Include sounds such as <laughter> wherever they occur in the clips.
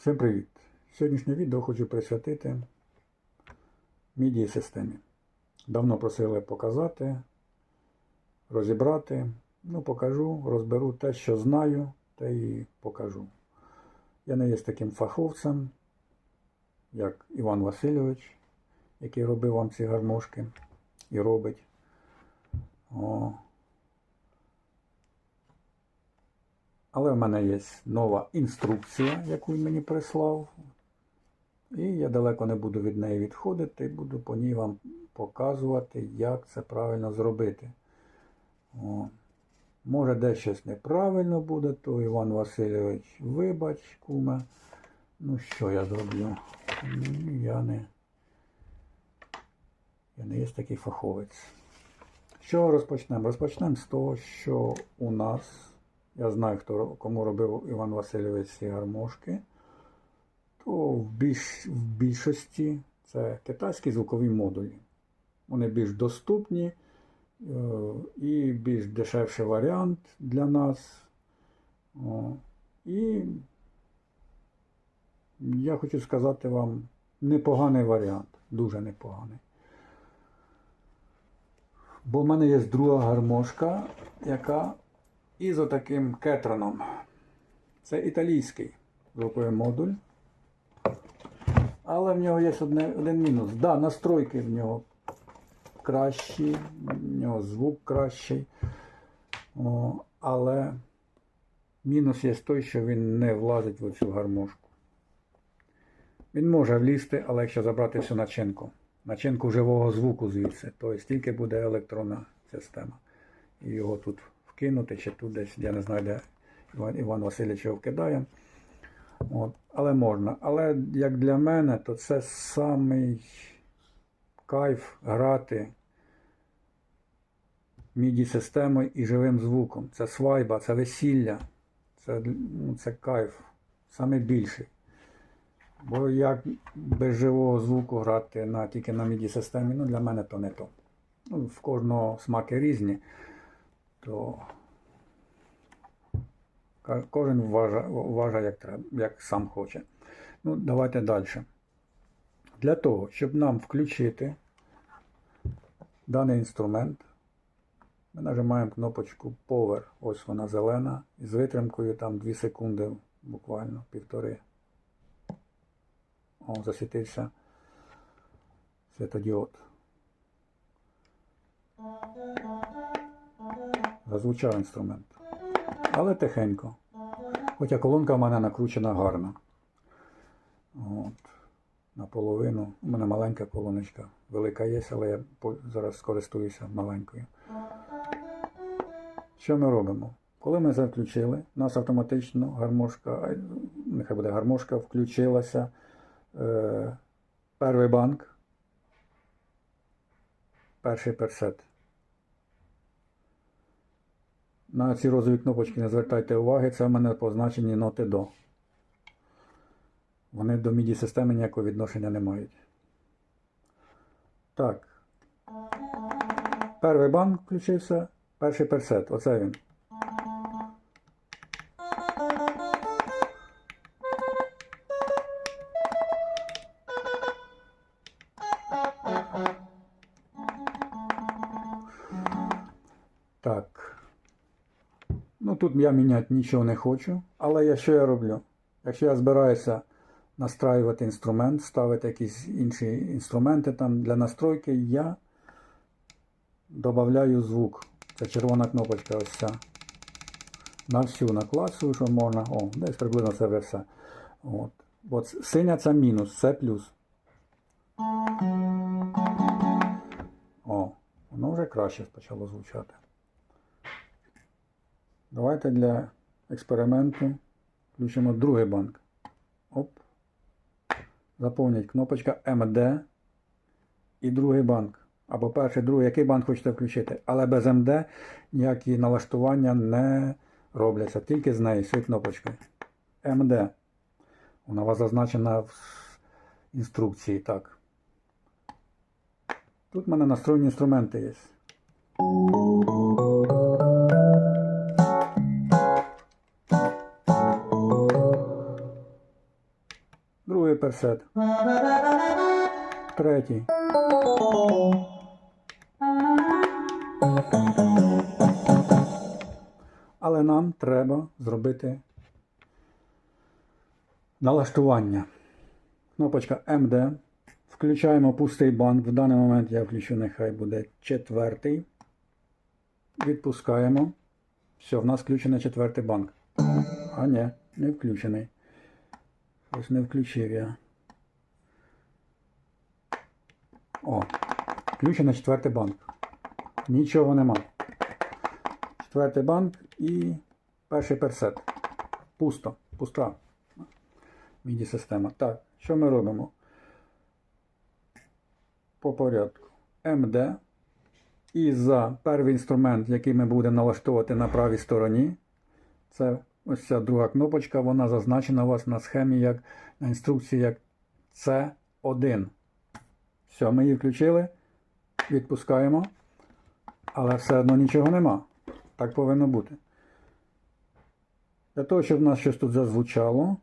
Всім привіт! Сьогоднішнє відео хочу присвятити мідії системі. Давно просили показати, розібрати. Ну, покажу, розберу те, що знаю, те і покажу. Я не є таким фаховцем, як Іван Васильович, який робив вам ці гармошки і робить. Але в мене є нова інструкція, яку він мені прислав. І я далеко не буду від неї відходити, буду по ній вам показувати, як це правильно зробити. О. Може, десь щось неправильно буде, то Іван Васильович, вибач, куме. Ну, що я зроблю? Ну, Я не, я не є такий фаховець. Що розпочнемо? Розпочнемо з того, що у нас. Я знаю, хто кому робив Іван Васильович ці гармошки. То в, більш, в більшості це китайські звукові модулі. Вони більш доступні е, і більш дешевший варіант для нас. І я хочу сказати вам непоганий варіант, дуже непоганий. Бо в мене є друга гармошка, яка із отаким кетроном. Це італійський звуковий модуль. Але в нього є одне, один мінус. Да, настройки в нього кращі, в нього звук кращий. О, але мінус є той, що він не влазить в цю гармошку. Він може влізти, але якщо забрати всю начинку. Начинку живого звуку звідси, то тільки буде електронна система. І його тут вкинути, чи тут десь, я не знаю, де Іван, Іван Васильович його вкидає. От. Але можна. Але як для мене, то це самий кайф грати міді системою і живим звуком. Це свайба, це весілля, це, ну, це кайф, саме більший. Бо як без живого звуку грати на, тільки на міді системі, ну для мене то не то. Ну, в кожного смаки різні, то кожен вважає, вважає як, треба, як сам хоче. Ну, давайте далі. Для того, щоб нам включити даний інструмент, ми нажимаємо кнопочку Power, ось вона зелена, і з витримкою там 2 секунди, буквально півтори. О, засвітився світодіод. Зазвучав інструмент. Але тихенько. Хоча колонка в мене накручена гарно. От. Наполовину. У мене маленька колоночка. Велика є, але я зараз скористуюся маленькою. Що ми робимо? Коли ми заключили, у нас автоматично гармошка, нехай буде гармошка, включилася. Е, перший банк. Перший персет. На ці розові кнопочки не звертайте уваги, це в мене позначені ноти до. Вони до міді системи ніякого відношення не мають. Так. Перший банк включився, перший персет. Оце він. Тут я міняти нічого не хочу. Але я що я роблю? Якщо я збираюся настраювати інструмент, ставити якісь інші інструменти там для настройки, я додаю звук. Це червона кнопочка ось ця. На всю накласую, що можна. О, десь приблизно це все. От. От синя це мінус, це плюс. О, воно вже краще почало звучати. Давайте для експерименту включимо другий банк. Оп. Заповніть кнопочка МД і другий банк. Або перший, другий, який банк хочете включити. Але без МД ніякі налаштування не робляться. Тільки з нею, з цією кнопочкою. МД. Вона у вас зазначена в інструкції. Так. Тут в мене настроєні інструменти є. Персет. Третій. Але нам треба зробити налаштування. Кнопочка MD. Включаємо пустий банк. В даний момент я включу, нехай буде четвертий. Відпускаємо. Все, в нас включений четвертий банк. А ні, не включений. Ось не включив я. О, включений четвертий банк. Нічого нема. Четвертий банк і перший персет. Пусто. Пуста. Міді система. Так, що ми робимо? По порядку. МД. І за перший інструмент, який ми будемо налаштовувати на правій стороні, це ось ця друга кнопочка, вона зазначена у вас на схемі як на інструкції як C1. Все, ми її включили, відпускаємо, але все одно нічого нема. Так повинно бути. Для того, щоб в нас щось тут зазвучало,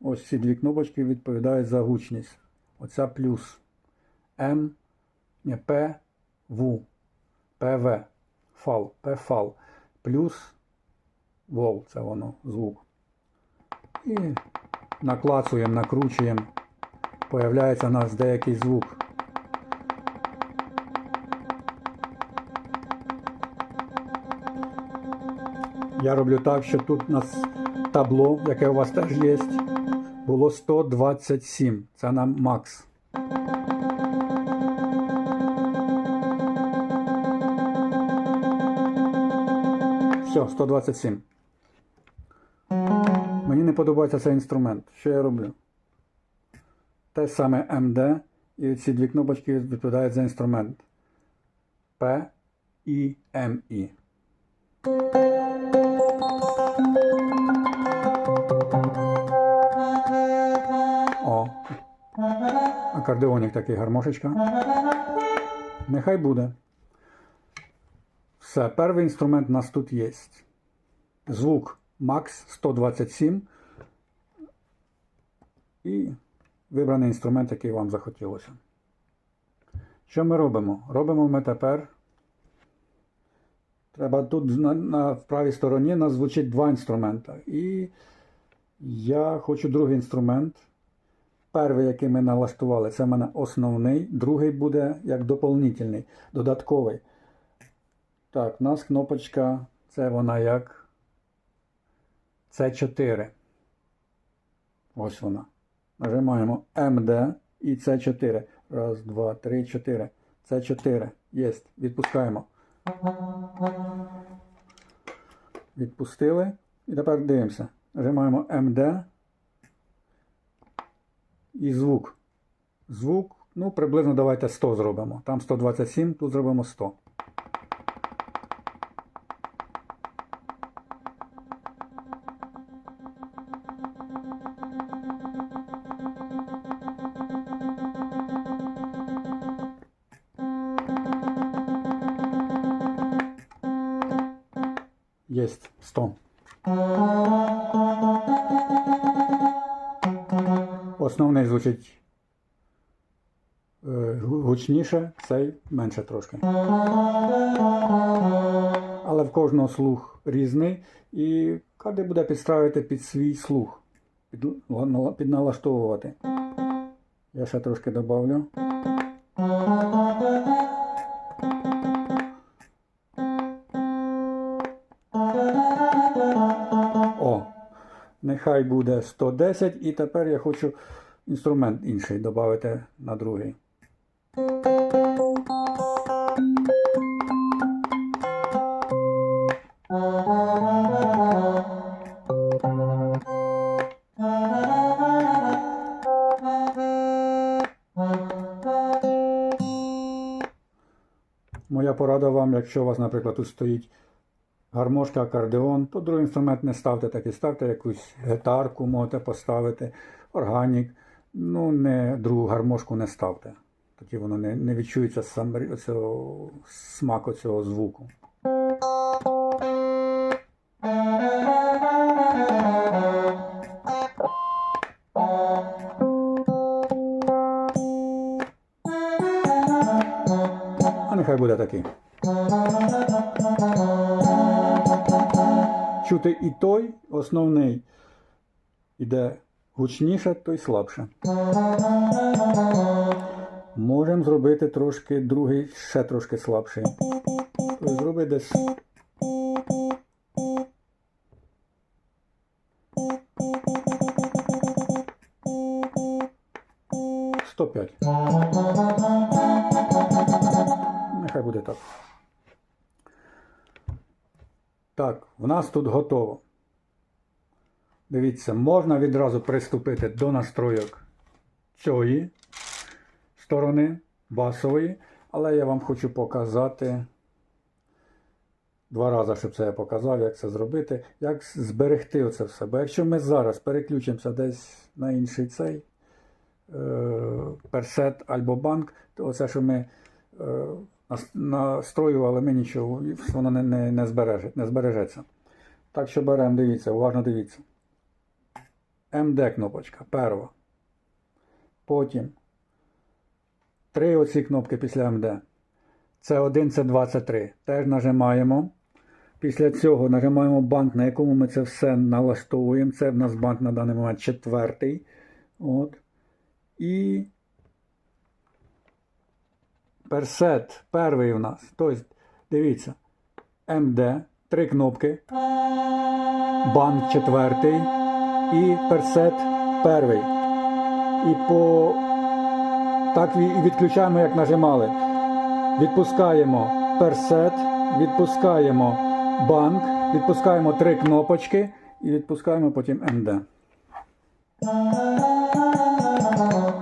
ось ці дві кнопочки відповідають за гучність. Оця плюс М, П, В, ПВ, фал, П фал, плюс вол, це воно, звук. І наклацуємо, накручуємо. Появляється у нас деякий звук. Я роблю так, щоб тут у нас табло, яке у вас теж є, було 127. Це нам макс. Все, 127. Мені не подобається цей інструмент. Що я роблю? Те саме МД і ці дві кнопочки відповідають за інструмент. П і МІ. О. Акордеонік такий гармошечка. Нехай буде. Все, перший інструмент у нас тут є. Звук Max 127. І вибраний інструмент, який вам захотілося. Що ми робимо? Робимо ми тепер. Треба тут на, на в правій стороні нас звучить два інструмента. І я хочу другий інструмент. Перший, який ми налаштували, це в мене основний, другий буде як доповнительний, додатковий. Так, у нас кнопочка, це вона як C4. Ось вона. Нажимаємо MD і C4. Раз, два, три, чотири. C4. Єсть. Відпускаємо. Відпустили. І тепер дивимося. Нажимаємо MD. І звук. Звук, ну, приблизно давайте 100 зробимо. Там 127, тут зробимо 100. Гучніше, цей менше трошки. Але в кожного слух різний, і кожен буде підстраювати під свій слух, під, нала- підналаштовувати. Я ще трошки добавлю. О, нехай буде 110, і тепер я хочу інструмент інший додати на другий. Моя порада вам, якщо у вас, наприклад, тут стоїть гармошка, акордеон, то другий інструмент не ставте такий, ставте якусь гітарку, можете поставити, органік. Ну, не другу гармошку не ставте. Тоді воно не не відчується сам оцього, смаку цього звуку. А нехай буде такий. Чути і той основний іде гучніше, той слабше. Можемо зробити трошки другий, ще трошки слабший. Тобто зроби десь. Сто п'ять. Нехай буде так. Так, в нас тут готово. Дивіться, можна відразу приступити до настройок цієї сторони басової, але я вам хочу показати два рази, щоб це я показав, як це зробити, як зберегти оце все. Бо якщо ми зараз переключимося десь на інший цей е, персет або банк, то оце, що ми е, настроювали, ми нічого, воно не, не, не, збереже, не збережеться. Так що беремо, дивіться, уважно дивіться. МД кнопочка, перша. Потім три оці кнопки після МД. Це 1, це 2, це 3. Теж нажимаємо. Після цього нажимаємо банк, на якому ми це все налаштовуємо. Це в нас банк на даний момент четвертий. От. І персет перший у нас. Тобто, дивіться, МД, три кнопки. Банк четвертий і персет перший. І по так і відключаємо, як нажимали. Відпускаємо персет, відпускаємо банк, відпускаємо три кнопочки і відпускаємо потім МД.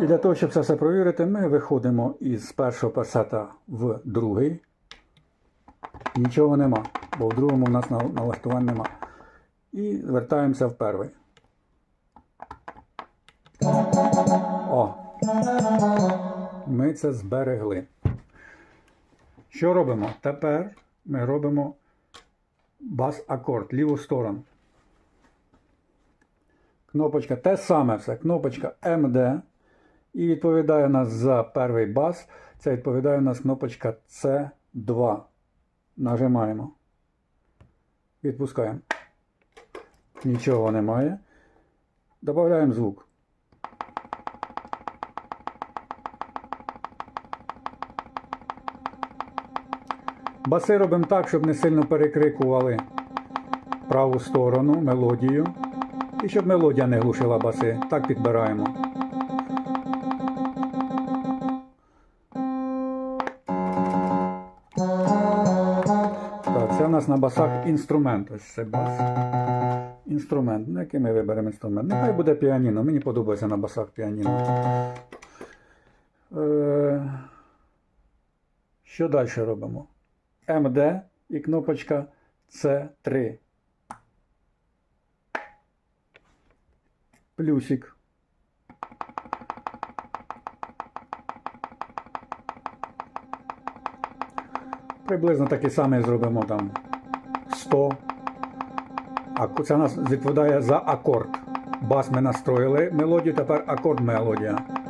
І для того, щоб це все провірити, ми виходимо із першого персета в другий. Нічого нема, бо в другому у нас на- налаштувань нема. І вертаємося в перший. Ми це зберегли. Що робимо? Тепер ми робимо бас-акорд, ліву сторону. Кнопочка те саме все. Кнопочка MD. І відповідає нас за перший бас. Це відповідає у нас кнопочка C2. Нажимаємо. Відпускаємо. Нічого немає. Додаємо звук. Баси робимо так, щоб не сильно перекрикували праву сторону, мелодію. І щоб мелодія не глушила баси. Так підбираємо. Так, це у нас на басах інструмент. Ось це бас. Інструмент. Ну, який ми виберемо інструмент? Нехай буде піаніно. Мені подобається на басах піаніно. Е, що далі робимо? МД і кнопочка С3. Плюсик. Приблизно такий самий зробимо там 100. А це нас відповідає за акорд. Бас ми настроїли мелодію, тепер акорд мелодія.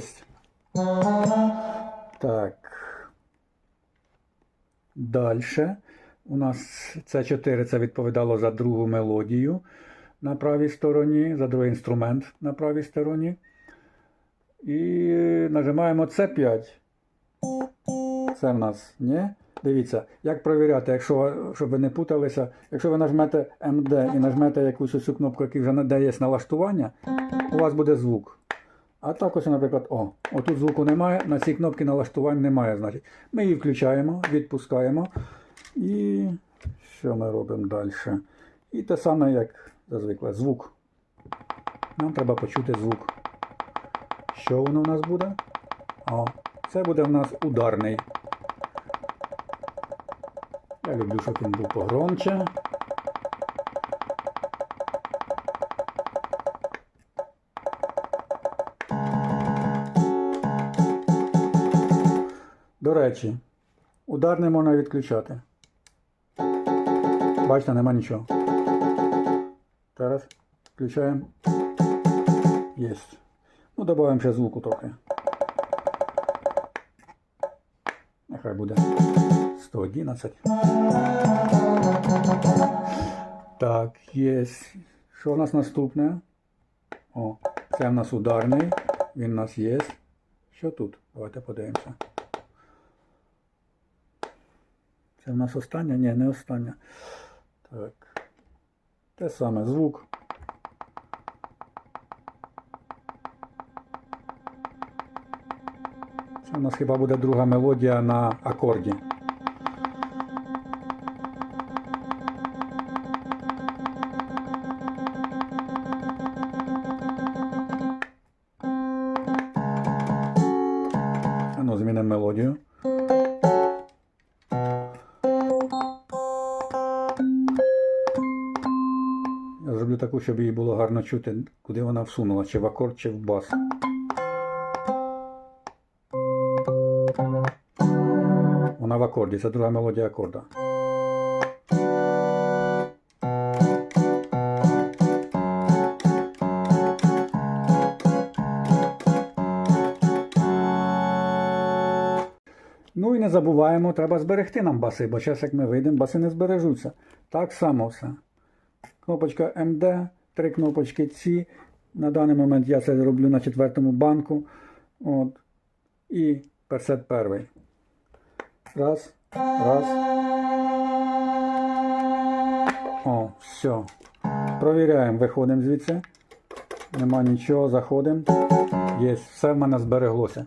Єсть. Так. Далі. У нас це 4 це відповідало за другу мелодію на правій стороні, за другий інструмент на правій стороні. І нажимаємо C5. Це в нас ні. Дивіться, як провіряти, якщо, щоб ви не путалися, якщо ви нажмете MD і нажмете якусь цю кнопку, яка вже де є налаштування, у вас буде звук. А так ось, наприклад, о, отут звуку немає, на цій кнопці налаштувань немає. Значить. Ми її включаємо, відпускаємо. І що ми робимо далі? І те саме, як зазвикle, звук. Нам треба почути звук. Що воно в нас буде? О, це буде в нас ударний. Я люблю, щоб він був погромче. До речі, ударний можна відключати. Бачите, нема нічого. Зараз включаємо. Єсть. Ну, додаємо ще звуку трохи. Нехай буде 111. Так, є. Що в нас наступне? О, це в нас ударний. Він у нас є. Що тут? Давайте подивимося. Це в нас остання? Ні, не остання. Так. Те саме звук. Це у нас хіба буде друга мелодія на акорді. Щоб її було гарно чути, куди вона всунула, чи в акорд, чи в бас. Вона в акорді, це друга мелодія акорда. Ну і не забуваємо, треба зберегти нам баси, бо зараз як ми вийдемо, баси не збережуться. Так само все. Кнопочка МД, три кнопочки ці. На даний момент я це роблю на четвертому банку. От. І персет перший. Раз, раз. О, все. Провіряємо, виходимо звідси. Нема нічого, заходимо. Є, все в мене збереглося.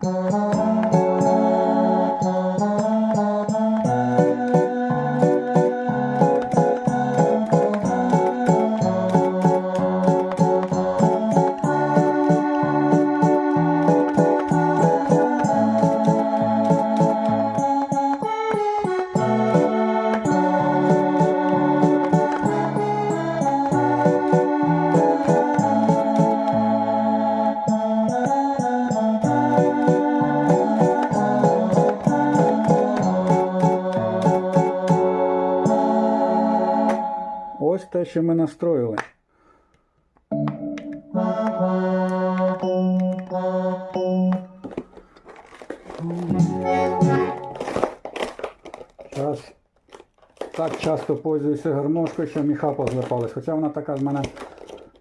Так часто пользуюся гармошкою, що міха позлипались. Хоча вона така з мене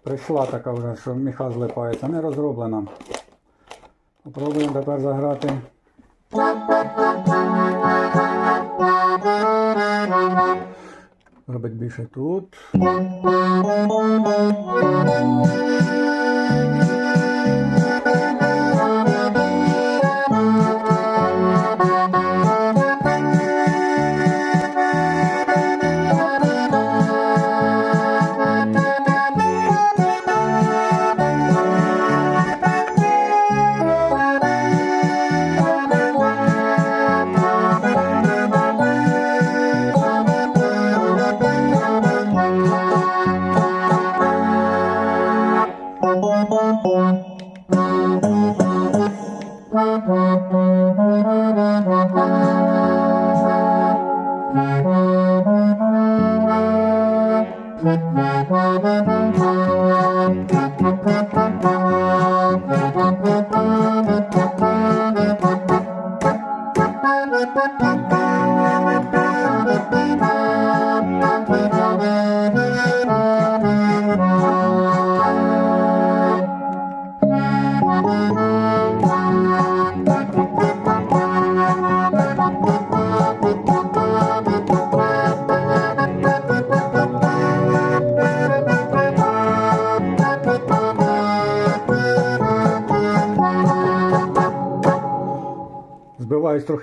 прийшла така вже, що міха злипається. Не розроблена. Попробуємо тепер заграти. Робить більше тут.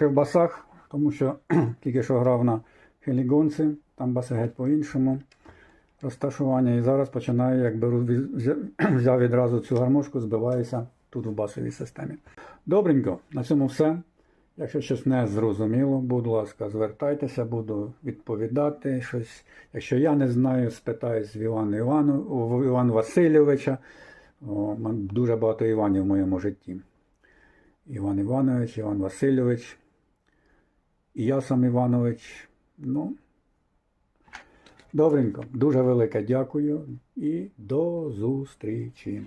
Трохи в басах, тому що <clears throat> тільки що грав на хелігонці, там баси геть по-іншому розташування. І зараз починаю, як беру, <clears throat> взяв відразу цю гармошку, збиваюся тут в басовій системі. Добренько, на цьому все. Якщо щось не зрозуміло, будь ласка, звертайтеся, буду відповідати щось. Якщо я не знаю, спитаюсь в Івана Івану, у Івана Васильовича. О, дуже багато Іванів в моєму житті. Іван Іванович, Іван Васильович, і я сам Іванович. Ну, Добренько, дуже велике дякую і до зустрічі.